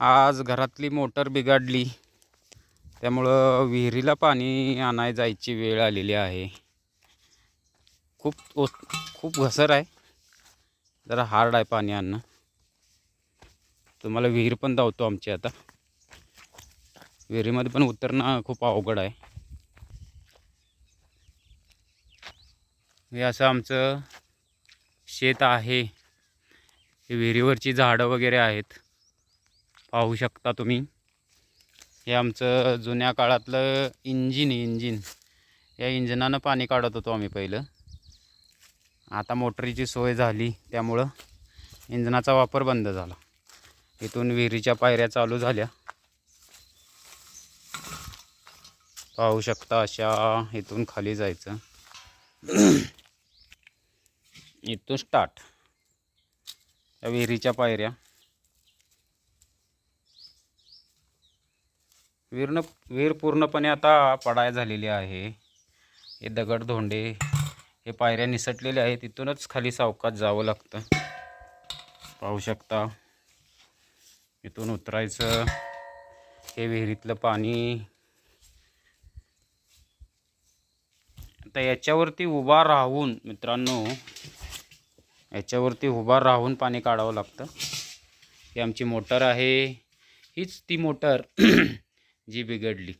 आज घरातली मोटर बिघडली. त्यामुळं विहिरीला पाणी आणाय जायची वेळ आलेली आहे. खूप खूप घसर आहे. जरा हार्ड आहे पाणी आणणं. तुम्हाला विहीर पण धावतो आमची आता. विहिरीमध्ये पण उतरणं खूप अवघड आहे. हे असं आमचं शेत आहे. हे विहिरीवरची झाडं वगैरे आहेत. पाहू शकता तुम्ही. हे आमचं जुन्या काळातलं इंजिन इंजिन. या इंजिनानं पाणी काढत होतो आम्ही पहिलं. आता मोटरीची सोय झाली त्यामुळं इंजिनाचा वापर बंद झाला. इथून विहिरीच्या पायऱ्या चालू झाल्या. पाहू शकता अशा इथून खाली जायचं. इथून स्टार्ट या विहिरीच्या पायऱ्या. विहीरनं विहीर पूर्णपणे आता पडाय झालेली आहे. हे दगड धोंडे हे पायऱ्या निसटलेल्या आहेत. तिथूनच खाली सावकात जावं लागतं. पाहू शकता इथून उतरायचं. हे विहिरीतलं पाणी. आता याच्यावरती उभा राहून मित्रांनो याच्यावरती उभा राहून पाणी काढावं लागतं. ही आमची मोटर आहे. हीच ती मोटर जी बिघडली.